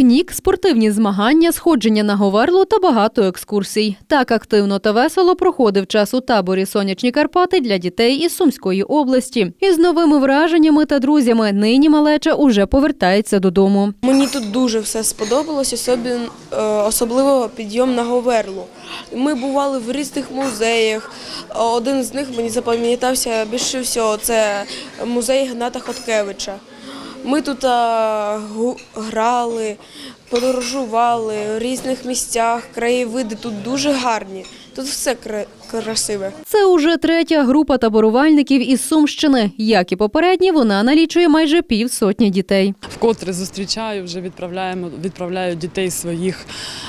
Пікнік, спортивні змагання, сходження на Говерлу та багато екскурсій. Так активно та весело проходив час у таборі Сонячні Карпати для дітей із Сумської області. Із новими враженнями та друзями нині малеча уже повертається додому. Мені тут дуже все сподобалось, е, особливо підйом на Говерлу. Ми бували в різних музеях. Один з них мені запам'ятався більше всього. Це музей Гната Хоткевича. Ми тут а, грали, подорожували в різних місцях. Краєвиди тут дуже гарні. Тут все кра- красиве. Це уже третя група таборувальників із Сумщини. Як і попередні, вона налічує майже півсотні дітей. Вкотре зустрічаю, вже відправляємо відправляю дітей своїх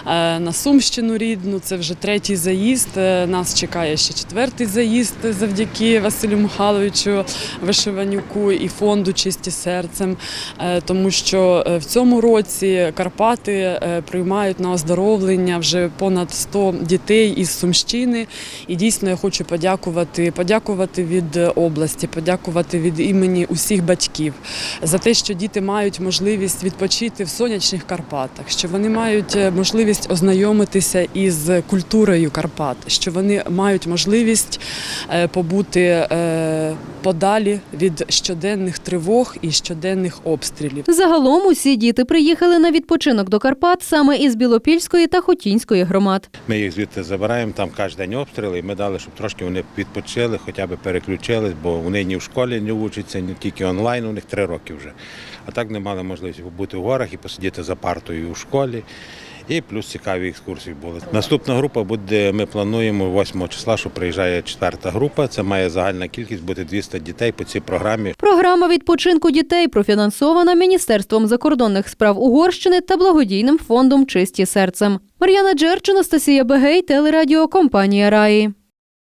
е, на Сумщину рідну. Це вже третій заїзд. Е, Нас чекає ще четвертий заїзд завдяки Василю Михайловичу Вишиванюку і фонду Чисті серцем, Е, тому що в цьому році Карпати приймають на оздоровлення вже понад 100 дітей із Сумщини. І дійсно я хочу подякувати, подякувати від області, подякувати від імені усіх батьків за те, що діти мають можливість відпочити в сонячних Карпатах, що вони мають е, можливість ознайомитися із культурою Карпат, що вони мають можливість е, побути е, подалі від щоденних тривог і щоденних обстрілів. Загалом усі діти приїхали на відпочинок до Карпат саме із Білопільської та Хотінської громад. Ми їх звідти забираємо, там кожен день обстріли, і ми дали, щоб трошки вони відпочили, хоча б переключились, бо вони ні в школі не вчаться, ні тільки онлайн, у них три роки вже. А так не мали можливості бути в горах і посидіти за партою у школі. І плюс цікаві екскурсії були. Наступна група буде, ми плануємо 8 числа, що приїжджає четверта група. Це має загальна кількість бути 200 дітей по цій програмі. Програма відпочинку дітей профінансована Міністерством закордонних справ Угорщини та благодійним фондом Чисті серцем. Мар'яна Джерч, Анастасія Бегей, телерадіокомпанія Раї.